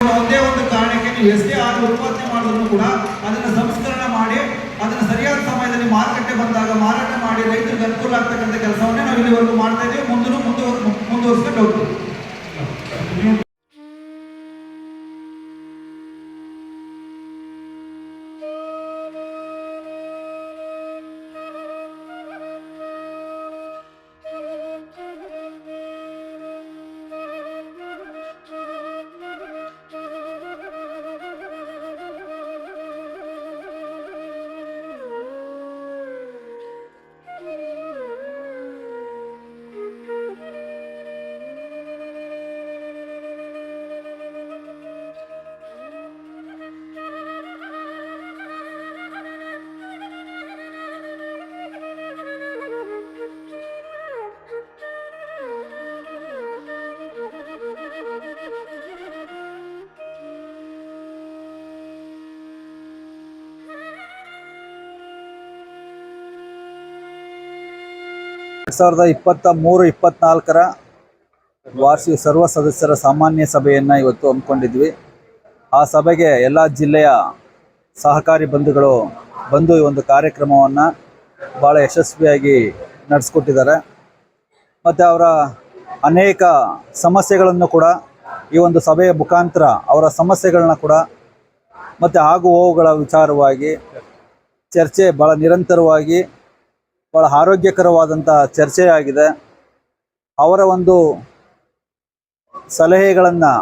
ಒಂದೇ ಒಂದು ಕಾರಣಕ್ಕೆ ನೀವು ಎಷ್ಟೇ ಹಾಲು ಉತ್ಪಾದನೆ ಮಾಡಿದ್ರು ಕೂಡ ಅದನ್ನು ಸಂಸ್ಕರಣೆ ಮಾಡಿ, ಅದನ್ನು ಸರಿಯಾದ ಸಮಯದಲ್ಲಿ ಮಾರುಕಟ್ಟೆ ಬಂದಾಗ ಮಾರಾಟ ಮಾಡಿ ರೈತರಿಗೆ ಅನುಕೂಲ ಆಗ್ತಕ್ಕಂಥ ಕೆಲಸವನ್ನೇ ನಾವು ಇಲ್ಲಿವರೆಗೂ ಮಾಡ್ತಾ ಇದ್ದೀವಿ ಮುಂದೂ ಮುಂದುವರ್, ಮುಂದುವರಿಸ್ಕೊಂಡು ಹೋಗ್ತೀವಿ. ಎರಡ್ ಸಾವಿರದ ಇಪ್ಪತ್ತ ಮೂರು, ಇಪ್ಪತ್ನಾಲ್ಕರ ವಾರ್ಷಿಕ ಸರ್ವ ಸದಸ್ಯರ ಸಾಮಾನ್ಯ ಸಭೆಯನ್ನು ಇವತ್ತು ಹಮ್ಮಿಕೊಂಡಿದ್ವಿ. ಆ ಸಭೆಗೆ ಎಲ್ಲ ಜಿಲ್ಲೆಯ ಸಹಕಾರಿ ಬಂಧುಗಳು ಬಂದು ಈ ಒಂದು ಕಾರ್ಯಕ್ರಮವನ್ನು ಭಾಳ ಯಶಸ್ವಿಯಾಗಿ ನಡೆಸ್ಕೊಟ್ಟಿದ್ದಾರೆ. ಮತ್ತು ಅವರ ಅನೇಕ ಸಮಸ್ಯೆಗಳನ್ನು ಕೂಡ ಈ ಒಂದು ಸಭೆಯ ಮುಖಾಂತರ ಅವರ ಸಮಸ್ಯೆಗಳನ್ನ ಕೂಡ ಮತ್ತು ಆಗು ಹೋಗುಗಳ ವಿಚಾರವಾಗಿ ಚರ್ಚೆ ಭಾಳ ನಿರಂತರವಾಗಿ ಭಾಳ ಆರೋಗ್ಯಕರವಾದಂಥ ಚರ್ಚೆಯಾಗಿದೆ. ಅವರ ಒಂದು ಸಲಹೆಗಳನ್ನು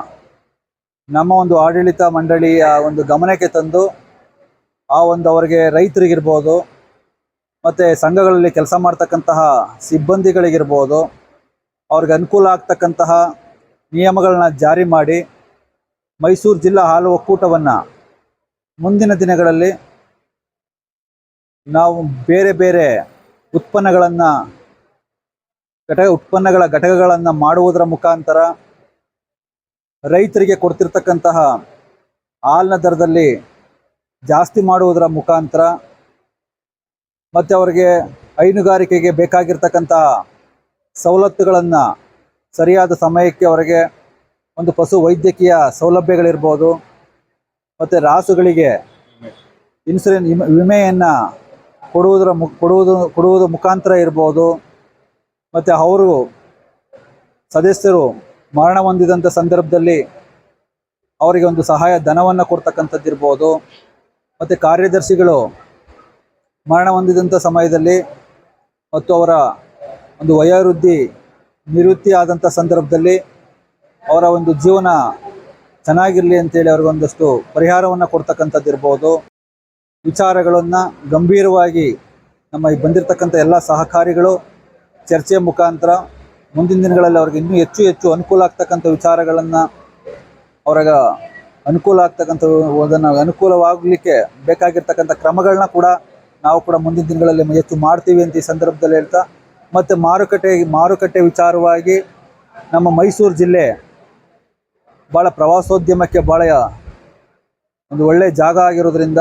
ನಮ್ಮ ಒಂದು ಆಡಳಿತ ಮಂಡಳಿಯ ಒಂದು ಗಮನಕ್ಕೆ ತಂದು ಆ ಒಂದು ಅವರಿಗೆ ರೈತರಿಗಿರ್ಬೋದು, ಮತ್ತು ಸಂಘಗಳಲ್ಲಿ ಕೆಲಸ ಮಾಡ್ತಕ್ಕಂತಹ ಸಿಬ್ಬಂದಿಗಳಿಗಿರ್ಬೋದು, ಅವ್ರಿಗೆ ಅನುಕೂಲ ಆಗ್ತಕ್ಕಂತಹ ನಿಯಮಗಳನ್ನ ಜಾರಿ ಮಾಡಿ ಮೈಸೂರು ಜಿಲ್ಲಾ ಹಾಲು ಒಕ್ಕೂಟವನ್ನು ಮುಂದಿನ ದಿನಗಳಲ್ಲಿ ನಾವು ಬೇರೆ ಬೇರೆ ಉತ್ಪನ್ನಗಳನ್ನು, ಘಟಕ, ಉತ್ಪನ್ನಗಳ ಘಟಕಗಳನ್ನು ಮಾಡುವುದರ ಮುಖಾಂತರ ರೈತರಿಗೆ ಕೊಡ್ತಿರ್ತಕ್ಕಂತಹ ಹಾಲಿನ ದರದಲ್ಲಿ ಜಾಸ್ತಿ ಮಾಡುವುದರ ಮುಖಾಂತರ ಮತ್ತು ಅವರಿಗೆ ಹೈನುಗಾರಿಕೆಗೆ ಬೇಕಾಗಿರ್ತಕ್ಕಂತಹ ಸವಲತ್ತುಗಳನ್ನು ಸರಿಯಾದ ಸಮಯಕ್ಕೆ ಅವರಿಗೆ ಒಂದು ಪಶು ವೈದ್ಯಕೀಯ ಸೌಲಭ್ಯಗಳಿರ್ಬೋದು, ಮತ್ತು ರಾಸುಗಳಿಗೆ ಇನ್ಸುರೆನ್ ವಿಮೆಯನ್ನು ಕೊಡುವುದರ ಮು, ಕೊಡುವುದು ಕೊಡುವುದು ಮುಖಾಂತರ ಇರ್ಬೋದು. ಮತ್ತು ಅವರು ಸದಸ್ಯರು ಮರಣ ಹೊಂದಿದಂಥ ಸಂದರ್ಭದಲ್ಲಿ ಅವರಿಗೆ ಒಂದು ಸಹಾಯ ಧನವನ್ನು ಕೊಡ್ತಕ್ಕಂಥದ್ದಿರ್ಬೋದು ಮತ್ತು ಕಾರ್ಯದರ್ಶಿಗಳು ಮರಣ ಹೊಂದಿದಂಥ ಸಮಯದಲ್ಲಿ ಮತ್ತು ಅವರ ಒಂದು ವಯೋವೃದ್ಧಿ ನಿವೃತ್ತಿ ಆದಂಥ ಸಂದರ್ಭದಲ್ಲಿ ಅವರ ಒಂದು ಜೀವನ ಚೆನ್ನಾಗಿರಲಿ ಅಂತೇಳಿ ಅವ್ರಿಗೆ ಒಂದಷ್ಟು ಪರಿಹಾರವನ್ನು ಕೊಡ್ತಕ್ಕಂಥದ್ದು ಇರ್ಬೋದು. ವಿಚಾರಗಳನ್ನು ಗಂಭೀರವಾಗಿ ನಮ್ಮ ಈ ಬಂದಿರತಕ್ಕಂಥ ಎಲ್ಲ ಸಹಕಾರಿಗಳು ಚರ್ಚೆಯ ಮುಖಾಂತರ ಮುಂದಿನ ದಿನಗಳಲ್ಲಿ ಅವ್ರಿಗೆ ಇನ್ನೂ ಹೆಚ್ಚು ಹೆಚ್ಚು ಅನುಕೂಲ ಆಗ್ತಕ್ಕಂಥ ವಿಚಾರಗಳನ್ನು ಅವ್ರಿಗೆ ಅನುಕೂಲ ಆಗ್ತಕ್ಕಂಥ ಅದನ್ನು ಅನುಕೂಲವಾಗಲಿಕ್ಕೆ ಬೇಕಾಗಿರ್ತಕ್ಕಂಥ ಕ್ರಮಗಳನ್ನ ಕೂಡ ನಾವು ಕೂಡ ಮುಂದಿನ ದಿನಗಳಲ್ಲಿ ಹೆಚ್ಚು ಮಾಡ್ತೀವಿ ಅಂತ ಈ ಸಂದರ್ಭದಲ್ಲಿ ಹೇಳ್ತಾ, ಮತ್ತು ಮಾರುಕಟ್ಟೆ ಮಾರುಕಟ್ಟೆ ವಿಚಾರವಾಗಿ ನಮ್ಮ ಮೈಸೂರು ಜಿಲ್ಲೆ ಭಾಳ ಪ್ರವಾಸೋದ್ಯಮಕ್ಕೆ ಭಾಳ ಒಂದು ಒಳ್ಳೆಯ ಜಾಗ ಆಗಿರೋದ್ರಿಂದ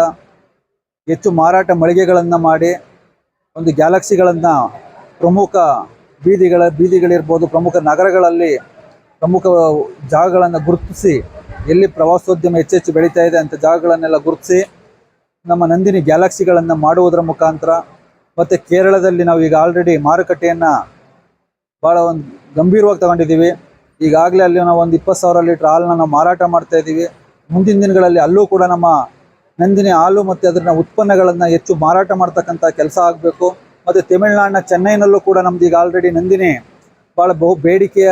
ಹೆಚ್ಚು ಮಾರಾಟ ಮಳಿಗೆಗಳನ್ನು ಮಾಡಿ, ಒಂದು ಗ್ಯಾಲಕ್ಸಿಗಳನ್ನು ಪ್ರಮುಖ ಬೀದಿಗಳ, ಬೀದಿಗಳಿರ್ಬೋದು, ಪ್ರಮುಖ ನಗರಗಳಲ್ಲಿ ಪ್ರಮುಖ ಜಾಗಗಳನ್ನು ಗುರುತಿಸಿ, ಎಲ್ಲಿ ಪ್ರವಾಸೋದ್ಯಮ ಹೆಚ್ಚೆಚ್ಚು ಬೆಳೀತಾ ಇದೆ ಅಂತ ಜಾಗಗಳನ್ನೆಲ್ಲ ಗುರುತಿಸಿ, ನಮ್ಮ ನಂದಿನಿ ಗ್ಯಾಲಕ್ಸಿಗಳನ್ನು ಮಾಡುವುದರ ಮುಖಾಂತರ, ಮತ್ತು ಕೇರಳದಲ್ಲಿ ನಾವು ಈಗ ಆಲ್ರೆಡಿ ಮಾರುಕಟ್ಟೆಯನ್ನು ಭಾಳ ಒಂದು ಗಂಭೀರವಾಗಿ ತಗೊಂಡಿದ್ದೀವಿ. ಈಗಾಗಲೇ ಅಲ್ಲಿ ನಾವು ಒಂದು ಇಪ್ಪತ್ತು ಸಾವಿರ ಲೀಟ್ರ್ ಹಾಲನ್ನ ನಾವು ಮಾರಾಟ ಮಾಡ್ತಾ ಇದ್ದೀವಿ. ಮುಂದಿನ ದಿನಗಳಲ್ಲಿ ಅಲ್ಲೂ ಕೂಡ ನಮ್ಮ ನಂದಿನಿ ಹಾಲು ಮತ್ತು ಅದರ ಉತ್ಪನ್ನಗಳನ್ನು ಹೆಚ್ಚು ಮಾರಾಟ ಮಾಡ್ತಕ್ಕಂಥ ಕೆಲಸ ಆಗಬೇಕು. ಮತ್ತು ತಮಿಳುನಾಡಿನ ಚೆನ್ನೈನಲ್ಲೂ ಕೂಡ ನಮ್ದು ಈಗ ಆಲ್ರೆಡಿ ನಂದಿನಿ ಭಾಳ ಬಹು ಬೇಡಿಕೆಯ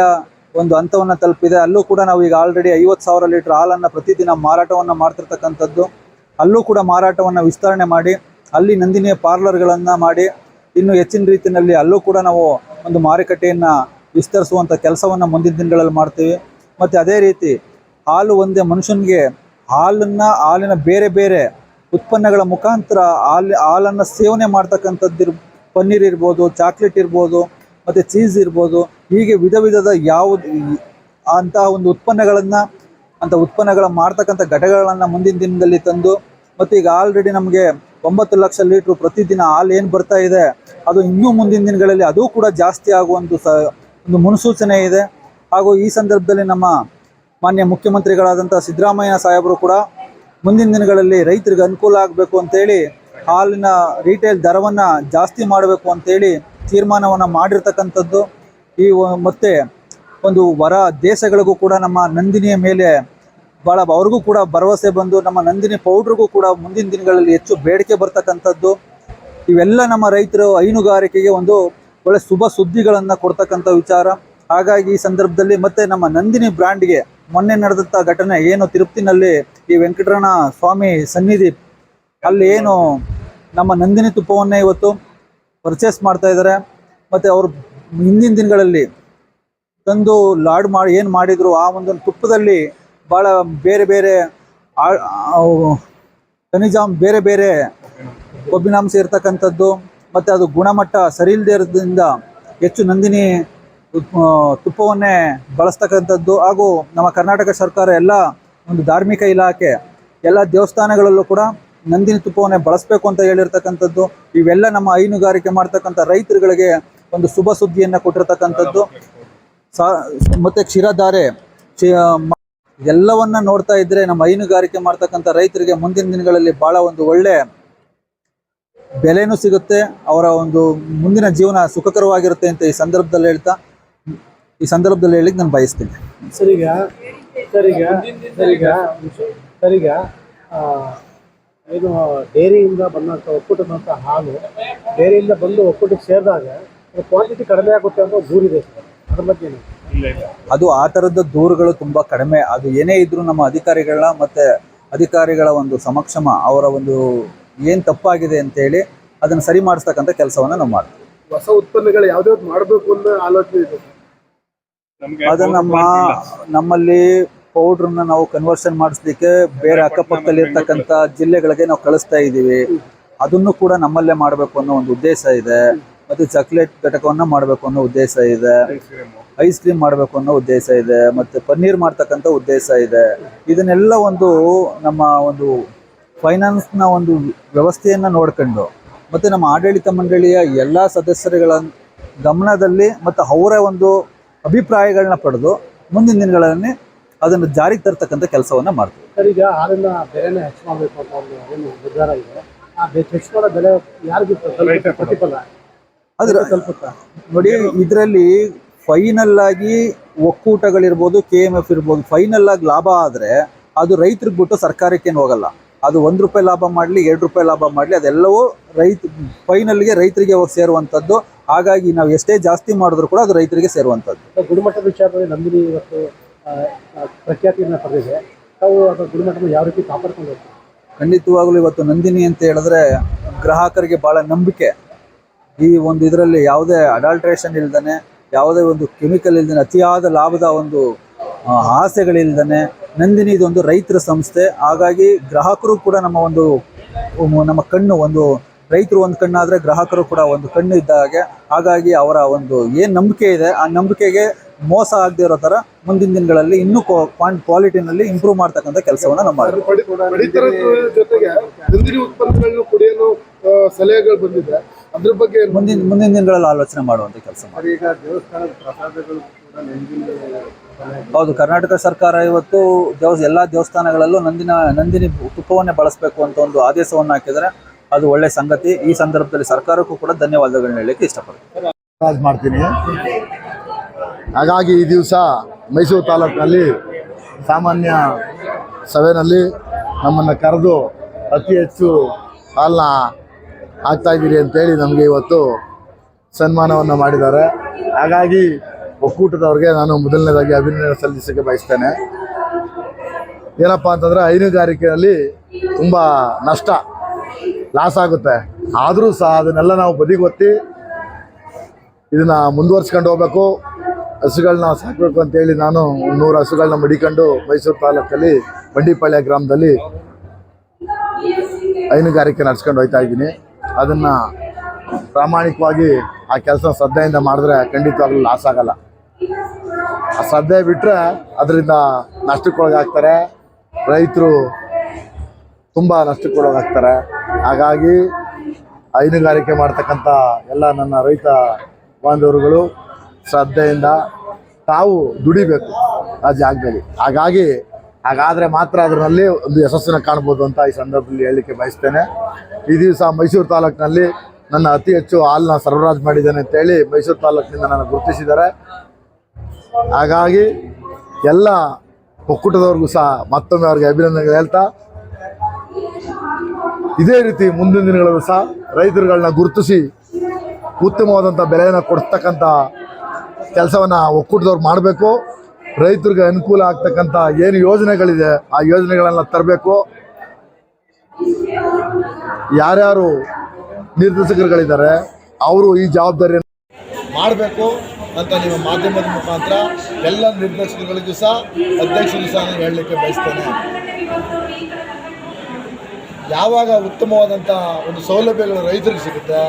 ಒಂದು ಹಂತವನ್ನು ತಲುಪಿದೆ. ಅಲ್ಲೂ ಕೂಡ ನಾವು ಈಗ ಆಲ್ರೆಡಿ ಐವತ್ತು ಸಾವಿರ ಲೀಟ್ರ್ ಹಾಲನ್ನು ಪ್ರತಿದಿನ ಮಾರಾಟವನ್ನು ಮಾಡ್ತಿರ್ತಕ್ಕಂಥದ್ದು. ಅಲ್ಲೂ ಕೂಡ ಮಾರಾಟವನ್ನು ವಿಸ್ತರಣೆ ಮಾಡಿ, ಅಲ್ಲಿ ನಂದಿನಿಯ ಪಾರ್ಲರ್ಗಳನ್ನು ಮಾಡಿ, ಇನ್ನೂ ಹೆಚ್ಚಿನ ರೀತಿಯಲ್ಲಿ ಅಲ್ಲೂ ಕೂಡ ನಾವು ಒಂದು ಮಾರುಕಟ್ಟೆಯನ್ನು ವಿಸ್ತರಿಸುವಂಥ ಕೆಲಸವನ್ನು ಮುಂದಿನ ದಿನಗಳಲ್ಲಿ ಮಾಡ್ತೀವಿ. ಮತ್ತು ಅದೇ ರೀತಿ ಹಾಲು ಒಂದೇ ಮನುಷ್ಯನಿಗೆ ಹಾಲನ್ನು, ಹಾಲಿನ ಬೇರೆ ಬೇರೆ ಉತ್ಪನ್ನಗಳ ಮುಖಾಂತರ ಹಾಲು, ಹಾಲನ್ನು ಸೇವನೆ ಮಾಡ್ತಕ್ಕಂಥದ್ದು ಇರ್ ಪನ್ನೀರ್ ಇರ್ಬೋದು, ಚಾಕ್ಲೇಟ್ ಇರ್ಬೋದು, ಮತ್ತು ಚೀಸ್ ಇರ್ಬೋದು, ಹೀಗೆ ವಿಧ ವಿಧದ ಯಾವುದು ಅಂತಹ ಒಂದು ಉತ್ಪನ್ನಗಳನ್ನು ಅಂಥ ಉತ್ಪನ್ನಗಳ ಮಾಡ್ತಕ್ಕಂಥ ಘಟಕಗಳನ್ನು ಮುಂದಿನ ದಿನದಲ್ಲಿ ತಂದು, ಮತ್ತು ಈಗ ಆಲ್ರೆಡಿ ನಮಗೆ ಒಂಬತ್ತು ಲಕ್ಷ ಲೀಟ್ರು ಪ್ರತಿದಿನ ಹಾಲು ಏನು ಬರ್ತಾ ಇದೆ, ಅದು ಇನ್ನೂ ಮುಂದಿನ ದಿನಗಳಲ್ಲಿ ಅದು ಕೂಡ ಜಾಸ್ತಿ ಆಗುವಂಥ ಸ, ಒಂದು ಮುನ್ಸೂಚನೆ ಇದೆ. ಹಾಗೂ ಈ ಸಂದರ್ಭದಲ್ಲಿ ನಮ್ಮ ಮಾನ್ಯ ಮುಖ್ಯಮಂತ್ರಿಗಳಾದಂಥ ಸಿದ್ದರಾಮಯ್ಯ ಸಾಹೇಬರು ಕೂಡ ಮುಂದಿನ ದಿನಗಳಲ್ಲಿ ರೈತರಿಗೆ ಅನುಕೂಲ ಆಗಬೇಕು ಅಂತೇಳಿ ಹಾಲಿನ ರೀಟೇಲ್ ದರವನ್ನು ಜಾಸ್ತಿ ಮಾಡಬೇಕು ಅಂತೇಳಿ ತೀರ್ಮಾನವನ್ನು ಮಾಡಿರ್ತಕ್ಕಂಥದ್ದು. ಈ ಮತ್ತು ಒಂದು ಹೊರ ದೇಶಗಳಿಗೂ ಕೂಡ ನಮ್ಮ ನಂದಿನಿಯ ಮೇಲೆ ಭಾಳ ಅವ್ರಿಗೂ ಕೂಡ ಭರವಸೆ ಬಂದು ನಮ್ಮ ನಂದಿನಿ ಪೌಡ್ರಿಗೂ ಕೂಡ ಮುಂದಿನ ದಿನಗಳಲ್ಲಿ ಹೆಚ್ಚು ಬೇಡಿಕೆ ಬರ್ತಕ್ಕಂಥದ್ದು. ಇವೆಲ್ಲ ನಮ್ಮ ರೈತರು ಹೈನುಗಾರಿಕೆಗೆ ಒಂದು ಒಳ್ಳೆ ಶುಭ ಸುದ್ದಿಗಳನ್ನು ಕೊಡ್ತಕ್ಕಂಥ ವಿಚಾರ. ಹಾಗಾಗಿ ಈ ಸಂದರ್ಭದಲ್ಲಿ ಮತ್ತೆ ನಮ್ಮ ನಂದಿನಿ ಬ್ರ್ಯಾಂಡ್ಗೆ ಮೊನ್ನೆ ನಡೆದಂಥ ಘಟನೆ ಏನು ತಿರುಪ್ತಿನಲ್ಲಿ ಈ ವೆಂಕಟರಮಣ ಸ್ವಾಮಿ ಸನ್ನಿಧಿ ಅಲ್ಲಿ ಏನು ನಮ್ಮ ನಂದಿನಿ ತುಪ್ಪವನ್ನೇ ಇವತ್ತು ಪರ್ಚೇಸ್ ಮಾಡ್ತಾ ಇದ್ದಾರೆ. ಮತ್ತು ಅವರು ಹಿಂದಿನ ದಿನಗಳಲ್ಲಿ ತಂದು ಲಾಡ್ ಮಾಡಿ ಏನು ಮಾಡಿದ್ರು, ಆ ಒಂದು ತುಪ್ಪದಲ್ಲಿ ಭಾಳ ಬೇರೆ ಬೇರೆ ಆ- ಬೇರೆ ಬೇರೆ ಕೊಬ್ಬಿನಾಂಶ ಇರ್ತಕ್ಕಂಥದ್ದು, ಮತ್ತು ಅದು ಗುಣಮಟ್ಟ ಸರಿ ಇಲ್ಲದೆ ಇರೋದ್ರಿಂದ ಹೆಚ್ಚು ನಂದಿನಿ ತುಪ್ಪವನ್ನೇ ಬಳಸ್ತಕ್ಕಂಥದ್ದು ಹಾಗೂ ನಮ್ಮ ಕರ್ನಾಟಕ ಸರ್ಕಾರ ಎಲ್ಲ ಒಂದು ಧಾರ್ಮಿಕ ಇಲಾಖೆ, ಎಲ್ಲ ದೇವಸ್ಥಾನಗಳಲ್ಲೂ ಕೂಡ ನಂದಿನಿ ತುಪ್ಪವನ್ನೇ ಬಳಸಬೇಕು ಅಂತ ಹೇಳಿರ್ತಕ್ಕಂಥದ್ದು. ಇವೆಲ್ಲ ನಮ್ಮ ಹೈನುಗಾರಿಕೆ ಮಾಡ್ತಕ್ಕಂಥ ರೈತರುಗಳಿಗೆ ಒಂದು ಶುಭ ಸುದ್ದಿಯನ್ನು ಕೊಟ್ಟಿರ್ತಕ್ಕಂಥದ್ದು. ಸಾ, ಮತ್ತು ಕ್ಷೀರಧಾರೆ, ಕ್ಷಿ- ಎಲ್ಲವನ್ನ ನೋಡ್ತಾ ಇದ್ರೆ ನಮ್ಮ ಹೈನುಗಾರಿಕೆ ಮಾಡ್ತಕ್ಕಂಥ ರೈತರಿಗೆ ಮುಂದಿನ ದಿನಗಳಲ್ಲಿ ಬಹಳ ಒಂದು ಒಳ್ಳೆ ಬೆಲೆನೂ ಸಿಗುತ್ತೆ. ಅವರ ಒಂದು ಮುಂದಿನ ಜೀವನ ಸುಖಕರವಾಗಿರುತ್ತೆ ಅಂತ ಈ ಸಂದರ್ಭದಲ್ಲಿ ಹೇಳ್ತಾ ಈ ಸಂದರ್ಭದಲ್ಲಿ ಹೇಳಿಕ್ ನಾನು ಬಯಸ್ತೇನೆ. ಸರಿಗ ಸರಿಗ ಸರಿಗ ಸರಿಗ ಏನು ಡೈರಿಯಿಂದ ಬಂದಂಥ ಒಕ್ಕೂಟದಂಥ ಹಾಲು ಡೈರಿಯಿಂದ ಬಂದು ಒಕ್ಕೂಟಕ್ಕೆ ಸೇರಿದಾಗ ಕ್ವಾಂಟಿಟಿ ಕಡಿಮೆ ಆಗುತ್ತೆ ಅಂತ ದೂರಿದೆ ಅದ್ರ ಬಗ್ಗೆ ಅದು ಆ ಥರದ ದೂರುಗಳು ತುಂಬಾ ಕಡಿಮೆ. ಅದು ಏನೇ ಇದ್ದರೂ ನಮ್ಮ ಅಧಿಕಾರಿಗಳ ಮತ್ತೆ ಅಧಿಕಾರಿಗಳ ಒಂದು ಸಮಕ್ಷಮ ಅವರ ಒಂದು ಏನು ತಪ್ಪಾಗಿದೆ ಅಂತೇಳಿ ಅದನ್ನ ಸರಿ ಮಾಡಿಸ್ತಕ್ಕಂಥ ಕೆಲಸವನ್ನ ನಾವು ಮಾಡ್ತೀವಿ. ಹೊಸ ಉತ್ಪನ್ನಗಳು ಯಾವ್ದಾವ್ದು ಮಾಡಬೇಕು ಅನ್ನೋ ಆಲೋಚನೆ ಇದೆ ಅದು ನಮ್ಮ ನಮ್ಮಲ್ಲಿ ಪೌಡ್ರನ್ನ ನಾವು ಕನ್ವರ್ಷನ್ ಮಾಡಿಸ್ಲಿಕ್ಕೆ ಬೇರೆ ಅಕ್ಕಪಕ್ಕದಲ್ಲಿ ಇರ್ತಕ್ಕಂಥ ಜಿಲ್ಲೆಗಳಿಗೆ ನಾವು ಕಳಿಸ್ತಾ ಇದ್ದೀವಿ ಅದನ್ನು ಕೂಡ ನಮ್ಮಲ್ಲೇ ಮಾಡಬೇಕು ಅನ್ನೋ ಒಂದು ಉದ್ದೇಶ ಇದೆ. ಮತ್ತೆ ಚಾಕ್ಲೇಟ್ ಘಟಕವನ್ನ ಮಾಡಬೇಕು ಅನ್ನೋ ಉದ್ದೇಶ ಇದೆ. ಐಸ್ ಕ್ರೀಮ್ ಮಾಡಬೇಕು ಅನ್ನೋ ಉದ್ದೇಶ ಇದೆ. ಮತ್ತೆ ಪನ್ನೀರ್ ಮಾಡ್ತಕ್ಕಂಥ ಉದ್ದೇಶ ಇದೆ. ಇದನ್ನೆಲ್ಲ ಒಂದು ನಮ್ಮ ಒಂದು ಫೈನಾನ್ಸ್ನ ಒಂದು ವ್ಯವಸ್ಥೆಯನ್ನ ನೋಡ್ಕೊಂಡು ಮತ್ತೆ ನಮ್ಮ ಆಡಳಿತ ಮಂಡಳಿಯ ಎಲ್ಲ ಸದಸ್ಯರುಗಳ ಗಮನದಲ್ಲಿ ಮತ್ತು ಅವರ ಒಂದು ಅಭಿಪ್ರಾಯಗಳನ್ನ ಪಡೆದು ಮುಂದಿನ ದಿನಗಳಲ್ಲಿ ಅದನ್ನು ಜಾರಿಗೆ ತರ್ತಕ್ಕಂಥ ಕೆಲಸವನ್ನ ಮಾಡ್ತೀವಿ. ಸರ್ ಈಗ ಹಾಲಿನ ಬೆಲೆನ ಹೆಚ್ಚು ಮಾಡಬೇಕು ಅಂತ ಒಂದು ಏನು ನಿರ್ಧಾರ ಇದೆ. ಆ ಹೆಚ್ಚು ಮಾಡೋ ಬೆಲೆ ಯಾರಿಗೂ ಪ್ರತಿಫಲ ಅದ್ರ ತಲುಪುತ್ತಾ? ನೋಡಿ ಇದರಲ್ಲಿ ಫೈನಲ್ ಆಗಿ ಒಕ್ಕೂಟಗಳಿರ್ಬೋದು ಕೆ ಎಂ ಎಫ್ ಇರ್ಬೋದು ಫೈನಲ್ ಆಗಿ ಲಾಭ ಆದರೆ ಅದು ರೈತರಿಗೆ ಬಿಟ್ಟು ಸರ್ಕಾರಕ್ಕೇನು ಹೋಗಲ್ಲ. ಅದು ಒಂದು ರೂಪಾಯಿ ಲಾಭ ಮಾಡಲಿ ಎರಡು ರೂಪಾಯಿ ಲಾಭ ಮಾಡಲಿ ಅದೆಲ್ಲವೂ ರೈತ ಫೈನಲ್ಗೆ ರೈತರಿಗೆ ಹೋಗಿ ಸೇರುವಂಥದ್ದು ಹಾಗಾಗಿ ನಾವು ಎಷ್ಟೇ ಜಾಸ್ತಿ ಮಾಡಿದ್ರು ಕೂಡ ಅದು ರೈತರಿಗೆ ಸೇರುವಂಥದ್ದು. ಗುಣಮಟ್ಟದ ವಿಚಾರದಲ್ಲಿ ನಂದಿನಿ ಇವತ್ತು ಪ್ರಖ್ಯಾತಿಯನ್ನು ಪಡೆದಿದೆ. ತಾವು ಅದರ ಗುಣಮಟ್ಟವನ್ನು ಯಾವ ರೀತಿ ಕಾಪಾಡ್ಕೊಂಡು ಖಂಡಿತವಾಗಲೂ ಖಂಡಿತವಾಗ್ಲೂ ಇವತ್ತು ನಂದಿನಿ ಅಂತ ಹೇಳಿದ್ರೆ ಗ್ರಾಹಕರಿಗೆ ಭಾಳ ನಂಬಿಕೆ. ಈ ಒಂದು ಇದರಲ್ಲಿ ಯಾವುದೇ ಅಡಾಲ್ಟ್ರೇಷನ್ ಇಲ್ದನೆ ಯಾವುದೇ ಒಂದು ಕೆಮಿಕಲ್ ಇಲ್ದನೆ ಅತಿಯಾದ ಲಾಭದ ಒಂದು ಆಸೆಗಳಿಲ್ದೇ ಆಸೆಗಳಿಲ್ದನೆ ನಂದಿನಿ ಇದೊಂದು ರೈತರ ಸಂಸ್ಥೆ. ಹಾಗಾಗಿ ಗ್ರಾಹಕರು ಕೂಡ ನಮ್ಮ ಒಂದು ನಮ್ಮ ಕಣ್ಣು ಒಂದು ರೈತರು ಒಂದು ಕಣ್ಣಾದ್ರೆ ಗ್ರಾಹಕರು ಕೂಡ ಒಂದು ಕಣ್ಣು ಇದ್ದ ಹಾಗೆ. ಹಾಗಾಗಿ ಅವರ ಒಂದು ಏನು ನಂಬಿಕೆ ಇದೆ ಆ ನಂಬಿಕೆಗೆ ಮೋಸ ಆಗದೆ ಇರೋ ಥರ ಮುಂದಿನ ದಿನಗಳಲ್ಲಿ ಇನ್ನೂ ಕ್ವಾಲಿಟಿನಲ್ಲಿ ಇಂಪ್ರೂವ್ ಮಾಡ್ತಕ್ಕಂಥ ಕೆಲಸವನ್ನು ನಾವು ಮಾಡ್ತೀವಿ ಸಲಹೆಗಳು ಬಂದಿದೆ. ಅದ್ರ ಬಗ್ಗೆ ಮುಂದಿನ ಮುಂದಿನ ದಿನಗಳಲ್ಲಿ ಆಲೋಚನೆ ಮಾಡುವಂತ ಕೆಲಸ ಮಾಡಿ ಈಗ ದೇವಸ್ಥಾನದ ಪ್ರಸಾದಗಳು ಕೂಡ ನಂದಿನಿ ಹೌದು ಕರ್ನಾಟಕ ಸರ್ಕಾರ ಇವತ್ತು ದೇವಸ್ ಎಲ್ಲ ದೇವಸ್ಥಾನಗಳಲ್ಲೂ ನಂದಿನ ನಂದಿನಿ ತುಪ್ಪವನ್ನೇ ಬಳಸಬೇಕು ಅಂತ ಒಂದು ಆದೇಶವನ್ನು ಹಾಕಿದರೆ ಅದು ಒಳ್ಳೆ ಸಂಗತಿ. ಈ ಸಂದರ್ಭದಲ್ಲಿ ಸರ್ಕಾರಕ್ಕೂ ಕೂಡ ಧನ್ಯವಾದಗಳನ್ನ ಹೇಳಲಿಕ್ಕೆ ಇಷ್ಟಪಡ್ತೀನಿ. ಮಾಡ್ತೀನಿ. ಹಾಗಾಗಿ ಈ ದಿವಸ ಮೈಸೂರು ತಾಲೂಕಿನಲ್ಲಿ ಸಾಮಾನ್ಯ ಸಭೆಯಲ್ಲಿ ನಮ್ಮನ್ನು ಕರೆದು ಅತಿ ಹೆಚ್ಚು ಹಾಲನ್ನ ಆಗ್ತಾ ಇದ್ದೀರಿ ಅಂತೇಳಿ ನಮಗೆ ಇವತ್ತು ಸನ್ಮಾನವನ್ನು ಮಾಡಿದ್ದಾರೆ. ಹಾಗಾಗಿ ಒಕ್ಕೂಟದವ್ರಿಗೆ ನಾನು ಮೊದಲನೇದಾಗಿ ಅಭಿನಂದನೆ ಸಲ್ಲಿಸಕ್ಕೆ ಬಯಸ್ತೇನೆ. ಏನಪ್ಪ ಅಂತಂದರೆ ಹೈನುಗಾರಿಕೆಯಲ್ಲಿ ತುಂಬ ನಷ್ಟ. ಲಾಸ್ ಆಗುತ್ತೆ. ಆದರೂ ಸಹ ಅದನ್ನೆಲ್ಲ ನಾವು ಬದಿಗೊತ್ತಿ ಇದನ್ನು ಮುಂದುವರ್ಸ್ಕೊಂಡು ಹೋಗ್ಬೇಕು. ಹಸುಗಳನ್ನ ಸಾಕಬೇಕು ಅಂತೇಳಿ ನಾನು ನೂರು ಹಸುಗಳನ್ನ ಮಡಿಕೊಂಡು ಮೈಸೂರು ತಾಲೂಕಲ್ಲಿ ಬಂಡಿಪಾಳ್ಯ ಗ್ರಾಮದಲ್ಲಿ ಹೈನುಗಾರಿಕೆ ನಡ್ಸ್ಕೊಂಡು ಹೋಗ್ತಾ ಇದ್ದೀನಿ. ಅದನ್ನು ಪ್ರಾಮಾಣಿಕವಾಗಿ ಆ ಕೆಲಸ ಶ್ರದ್ಧೆಯಿಂದ ಮಾಡಿದ್ರೆ ಖಂಡಿತವಾಗ್ಲೂ ಲಾಸ್ ಆಗಲ್ಲ. ಆ ಶ್ರದ್ಧೆ ಬಿಟ್ಟರೆ ಅದರಿಂದ ನಷ್ಟಕ್ಕೊಳಗಾಗ್ತಾರೆ. ರೈತರು ತುಂಬ ನಷ್ಟಕ್ಕೊಳಗಾಗ್ತಾರೆ. ಹಾಗಾಗಿ ಹೈನುಗಾರಿಕೆ ಮಾಡ್ತಕ್ಕಂಥ ಎಲ್ಲ ನನ್ನ ರೈತ ಬಾಂಧವರುಗಳು ಶ್ರದ್ಧೆಯಿಂದ ತಾವು ದುಡಿಬೇಕು ಆ ಜಾಗದಲ್ಲಿ. ಹಾಗಾಗಿ ಹಾಗಾದರೆ ಮಾತ್ರ ಅದರಲ್ಲಿ ಒಂದು ಯಶಸ್ಸನ್ನು ಕಾಣ್ಬೋದು ಅಂತ ಈ ಸಂದರ್ಭದಲ್ಲಿ ಹೇಳಲಿಕ್ಕೆ ಬಯಸ್ತೇನೆ. ಈ ದಿವಸ ಮೈಸೂರು ತಾಲೂಕಿನಲ್ಲಿ ನನ್ನ ಅತಿ ಹೆಚ್ಚು ಹಾಲನ್ನ ಸರಬರಾಜು ಮಾಡಿದ್ದೇನೆ ಅಂತೇಳಿ ಮೈಸೂರು ತಾಲೂಕಿನಿಂದ ನನ್ನ ಗುರುತಿಸಿದ್ದಾರೆ. ಹಾಗಾಗಿ ಎಲ್ಲ ಒಕ್ಕೂಟದವ್ರಿಗೂ ಸಹ ಮತ್ತೊಮ್ಮೆ ಅವ್ರಿಗೆ ಅಭಿನಂದನೆಗಳು ಹೇಳ್ತಾ ಇದೇ ರೀತಿ ಮುಂದಿನ ದಿನಗಳಲ್ಲೂ ಸಹ ರೈತರುಗಳನ್ನ ಗುರುತಿಸಿ ಉತ್ತಮವಾದಂಥ ಬೆಲೆಯನ್ನು ಕೊಡ್ತಕ್ಕಂಥ ಕೆಲಸವನ್ನು ಒಕ್ಕೂಟದವ್ರು ಮಾಡಬೇಕು. ರೈತರಿಗೆ ಅನುಕೂಲ ಆಗ್ತಕ್ಕಂಥ ಏನು ಯೋಜನೆಗಳಿದೆ, ಆ ಯೋಜನೆಗಳನ್ನ ತರಬೇಕು. ಯಾರ್ಯಾರು ನಿರ್ದೇಶಕರುಗಳಿದ್ದಾರೆ, ಅವರು ಈ ಜವಾಬ್ದಾರಿಯನ್ನು ಮಾಡಬೇಕು ಅಂತ ನಿಮ್ಮ ಮಾಧ್ಯಮದ ಮುಖಾಂತರ ಎಲ್ಲ ನಿರ್ದೇಶಕರುಗಳಿಗೂ ಸಹ ಅಧ್ಯಕ್ಷರಿಗೂ ಸಹ ಹೇಳಲಿಕ್ಕೆ ಬಯಸ್ತೇನೆ. ಯಾವಾಗ ಉತ್ತಮವಾದಂಥ ಒಂದು ಸೌಲಭ್ಯಗಳು ರೈತರಿಗೆ ಸಿಗುತ್ತೆ,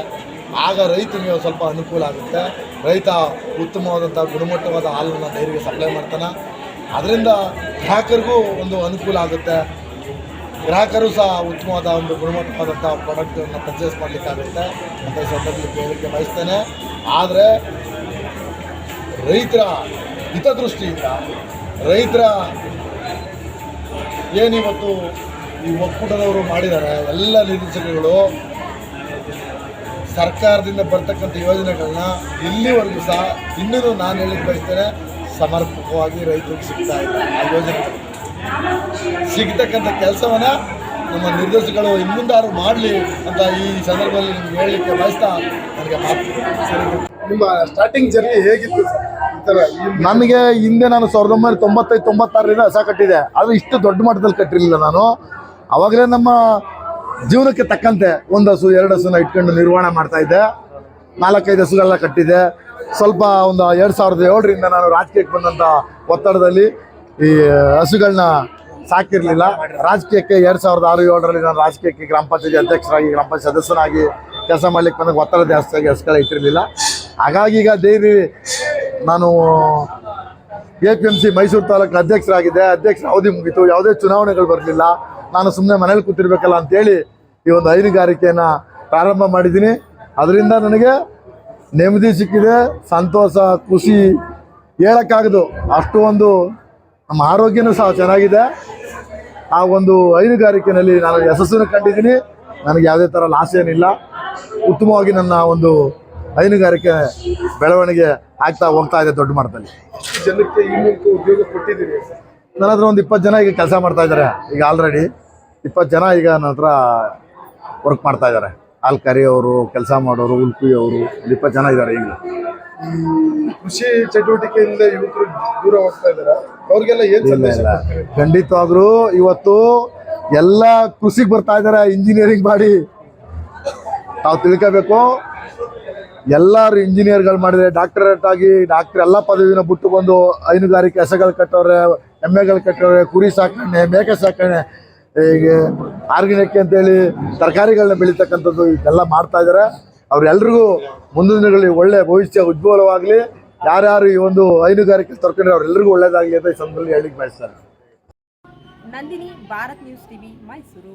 ಆಗ ರೈತನಿಗೆ ಸ್ವಲ್ಪ ಅನುಕೂಲ ಆಗುತ್ತೆ. ರೈತ ಉತ್ತಮವಾದಂಥ ಗುಣಮಟ್ಟವಾದ ಹಾಲನ್ನು ಡೈರಿಗೆ ಸಪ್ಲೈ ಮಾಡ್ತಾನೆ. ಅದರಿಂದ ಗ್ರಾಹಕರಿಗೂ ಒಂದು ಅನುಕೂಲ ಆಗುತ್ತೆ. ಗ್ರಾಹಕರು ಸಹ ಉತ್ತಮವಾದ ಒಂದು ಗುಣಮಟ್ಟವಾದಂಥ ಪ್ರಾಡಕ್ಟನ್ನು ಪರ್ಚೇಸ್ ಮಾಡಲಿಕ್ಕಾಗುತ್ತೆ ಅಂತ ಸಂದರ್ಭದಲ್ಲಿ ಕೇಳಲಿಕ್ಕೆ ಬಯಸ್ತೇನೆ ಆದರೆ ರೈತರ ಹಿತದೃಷ್ಟಿಯಿಂದ ರೈತರ ಏನಿವತ್ತು ಈ ಒಕ್ಕೂಟದವರು ಮಾಡಿದ್ದಾರೆ ಎಲ್ಲ ನಿರ್ದೇಶಕಗಳು ಸರ್ಕಾರದಿಂದ ಬರ್ತಕ್ಕಂಥ ಯೋಜನೆಗಳನ್ನ ಇಲ್ಲಿವರೆಗೂ ಸಹ ಇನ್ನೂ ನಾನು ಹೇಳಿಕ್ಕೆ ಬಯಸ್ತೇನೆ ಸಮರ್ಪಕವಾಗಿ ರೈತರಿಗೆ ಸಿಗ್ತಾ ಇಲ್ಲ ಆ ಯೋಜನೆಗಳು. ಸಿಗ್ತಕ್ಕಂಥ ಕೆಲಸವನ್ನ ನಮ್ಮ ನಿರ್ದೇಶಕರು ಇನ್ಮುಂದಾದ್ರೂ ಮಾಡಲಿ ಅಂತ ಈ ಸಂದರ್ಭದಲ್ಲಿ ನಿಮ್ಗೆ ಹೇಳಲಿಕ್ಕೆ ಬಯಸ್ತಾ ನನಗೆ ಮಾತು ಸರಿ ನಿಮ್ಮ ಸ್ಟಾರ್ಟಿಂಗ್ ಜರ್ನಿ ಹೇಗಿತ್ತು ನನಗೆ ಹಿಂದೆ ನಾನು ಸಾವಿರದ ಒಂಬೈನೂರ ತೊಂಬತ್ತೈದು ತೊಂಬತ್ತಾರರಿಂದ ಹೊಸ ಕಟ್ಟಿದೆ. ಅದು ಇಷ್ಟು ದೊಡ್ಡ ಮಟ್ಟದಲ್ಲಿ ಕಟ್ಟಿರಲಿಲ್ಲ ನಾನು. ಅವಾಗಲೇ ನಮ್ಮ ಜೀವನಕ್ಕೆ ತಕ್ಕಂತೆ ಒಂದು ಹಸು, ಎರಡು ಹಸುನ ಇಟ್ಕೊಂಡು ನಿರ್ವಹಣೆ ಮಾಡ್ತಾ ಇದ್ದೆ. ನಾಲ್ಕೈದು ಹಸುಗಳನ್ನ ಕಟ್ಟಿದ್ದೆ. ಸ್ವಲ್ಪ ಒಂದು ಎರಡು ಸಾವಿರದ ಏಳರಿಂದ ನಾನು ರಾಜಕೀಯಕ್ಕೆ ಬಂದಂಥ ಒತ್ತಡದಲ್ಲಿ ಈ ಹಸುಗಳನ್ನ ಸಾಕಿರಲಿಲ್ಲ. ರಾಜಕೀಯಕ್ಕೆ ಎರಡು ಸಾವಿರದ ಆರು, ಏಳರಲ್ಲಿ ನಾನು ರಾಜಕೀಯಕ್ಕೆ ಗ್ರಾಮ ಪಂಚಾಯತಿ ಅಧ್ಯಕ್ಷರಾಗಿ, ಗ್ರಾಮ ಪಂಚಾಯತ್ ಸದಸ್ಯನಾಗಿ ಕೆಲಸ ಮಾಡ್ಲಿಕ್ಕೆ ಬಂದಾಗ ಒತ್ತಡ ಜಾಸ್ತಿಯಾಗಿ ಹಸುಗಳ ಇಟ್ಟಿರಲಿಲ್ಲ. ಹಾಗಾಗಿ ಈಗ ದೇವಿ ನಾನು A P M C Mysuru ತಾಲೂಕಿನ ಅಧ್ಯಕ್ಷರಾಗಿದ್ದೆ. ಅಧ್ಯಕ್ಷರ ಅವಧಿ ಮುಗೀತು. ಯಾವುದೇ ಚುನಾವಣೆಗಳು ಬರಲಿಲ್ಲ. ನಾನು ಸುಮ್ಮನೆ ಮನೇಲಿ ಕೂತಿರ್ಬೇಕಲ್ಲ ಅಂತೇಳಿ ಈ ಒಂದು ಹೈನುಗಾರಿಕೆಯನ್ನು ಪ್ರಾರಂಭ ಮಾಡಿದ್ದೀನಿ. ಅದರಿಂದ ನನಗೆ ನೆಮ್ಮದಿ ಸಿಕ್ಕಿದೆ, ಸಂತೋಷ, ಖುಷಿ ಹೇಳೋಕ್ಕಾಗದು. ಅಷ್ಟು ಒಂದು ನಮ್ಮ ಆರೋಗ್ಯನೂ ಸಹ ಚೆನ್ನಾಗಿದೆ. ಆ ಒಂದು ಹೈನುಗಾರಿಕೆಯಲ್ಲಿ ನಾನು ಯಶಸ್ಸನ್ನು ಕಂಡಿದ್ದೀನಿ. ನನಗೆ ಯಾವುದೇ ಥರ ಲಾಸ್ ಏನಿಲ್ಲ. ಉತ್ತಮವಾಗಿ ನನ್ನ ಒಂದು ಹೈನುಗಾರಿಕೆ ಬೆಳವಣಿಗೆ ಆಗ್ತಾ ಹೋಗ್ತಾ ಇದೆ ದೊಡ್ಡ ಮಟ್ಟದಲ್ಲಿ. ಜನಕ್ಕೆ ಈ ಮೂಲಕ ಉದ್ಯೋಗ ಕೊಟ್ಟಿದ್ದೀರಿ. ನನ್ನ ಹತ್ರ ಒಂದು ಇಪ್ಪತ್ತು ಜನ ಈಗ ಕೆಲಸ ಮಾಡ್ತಾ ಇದ್ದಾರೆ ಈಗ ಆಲ್ರೆಡಿ ಇಪ್ಪತ್ತು ಜನ ಈಗ ನನ್ನ ಹತ್ರ ವರ್ಕ್ ಮಾಡ್ತಾ ಇದ್ದಾರೆ ಹಾಲು ಕರಿಯೋರು ಕೆಲಸ ಮಾಡೋರು ಉಲ್ಪಿ ಅವರು ಇಪ್ಪತ್ತು ಜನ ಇದ್ದಾರೆ ಈಗ. ಈ ಕೃಷಿ ಚಟುವಟಿಕೆಯಿಂದ ಯುವಕರು ದೂರ ಹೋಗ್ತಾ ಇದಾರೆ. ಅವ್ರಿಗೆಲ್ಲ ಏನು ಖಂಡಿತ ಸಂದೇಶ? ಖಂಡಿತವಾಗ್ಲೂ ಇವತ್ತು ಎಲ್ಲ ಕೃಷಿಗೆ ಬರ್ತಾ ಇದ್ದಾರೆ ಇಂಜಿನಿಯರಿಂಗ್ ಮಾಡಿ. ತಾವು ತಿಳ್ಕೋಬೇಕು. ಎಲ್ಲರೂ ಇಂಜಿನಿಯರ್ಗಳು ಮಾಡಿದ್ರೆ ಡಾಕ್ಟರೇಟ್ ಆಗಿ ಡಾಕ್ಟರ್ ಎಲ್ಲ ಪದವಿನ ಬಿಟ್ಟು ಬಂದು ಹೈನುಗಾರಿಕೆ ಹೆಸಗಳು ಕಟ್ಟವ್ರೆ ಎಮ್ಮೆಗಳು ಕಟ್ಟವ್ರೆ ಕುರಿ ಸಾಕಣೆ, ಮೇಕೆ ಸಾಕಣೆ ಈಗ ಆರ್ಗ್ಯಾನಿಕ್ ಅಂತೇಳಿ ತರಕಾರಿಗಳನ್ನ ಬೆಳೀತಕ್ಕಂಥದ್ದು ಇದೆಲ್ಲ ಮಾಡ್ತಾ ಇದ್ದಾರೆ ಅವ್ರೆಲ್ರಿಗೂ ಮುಂದಿನ ದಿನಗಳಲ್ಲಿ ಒಳ್ಳೆ ಭವಿಷ್ಯ ಉಜ್ವಲವಾಗಲಿ. ಯಾರ್ಯಾರು ಈ ಒಂದು ಹೈನುಗಾರಿಕೆ ತೊರ್ಕೊಂಡ್ರೆ ಅವರೆಲ್ಲರಿಗೂ ಒಳ್ಳೇದಾಗಲಿ ಅಂತ ಈ ಸಂದರ್ಭದಲ್ಲಿ ಹೇಳಿಕ್ ಬಯಸ್ತಾರೆ. Nandini, Bharat news TV, Mysuru.